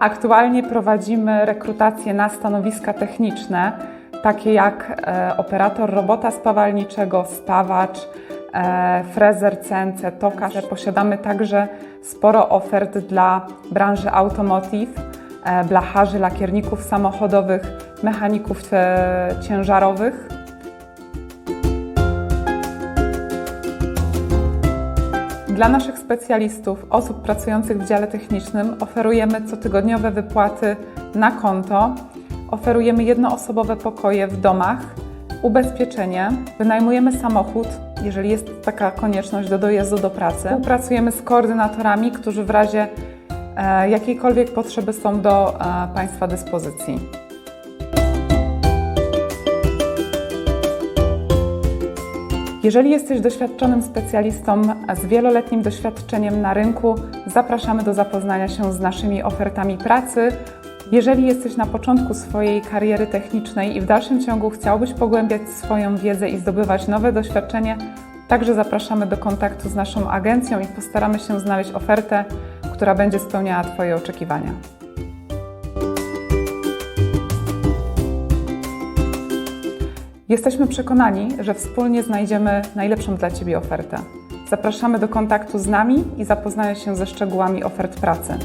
Aktualnie prowadzimy rekrutację na stanowiska techniczne, takie jak e, operator robota spawalniczego, spawacz, e, frezer CNC, tokarz. Posiadamy także sporo ofert dla branży automotive, e, blacharzy, lakierników samochodowych, mechaników ciężarowych. Dla naszych specjalistów, osób pracujących w dziale technicznym, oferujemy cotygodniowe wypłaty na konto, oferujemy jednoosobowe pokoje w domach, ubezpieczenie, wynajmujemy samochód, jeżeli jest taka konieczność do dojazdu do pracy. Współpracujemy z koordynatorami, którzy w razie e, jakiejkolwiek potrzeby są do e, Państwa dyspozycji. Jeżeli jesteś doświadczonym specjalistą z wieloletnim doświadczeniem na rynku, zapraszamy do zapoznania się z naszymi ofertami pracy. Jeżeli jesteś na początku swojej kariery technicznej i w dalszym ciągu chciałbyś pogłębiać swoją wiedzę i zdobywać nowe doświadczenie, także zapraszamy do kontaktu z naszą agencją i postaramy się znaleźć ofertę, która będzie spełniała Twoje oczekiwania. Jesteśmy przekonani, że wspólnie znajdziemy najlepszą dla Ciebie ofertę. Zapraszamy do kontaktu z nami i zapoznania się ze szczegółami ofert pracy.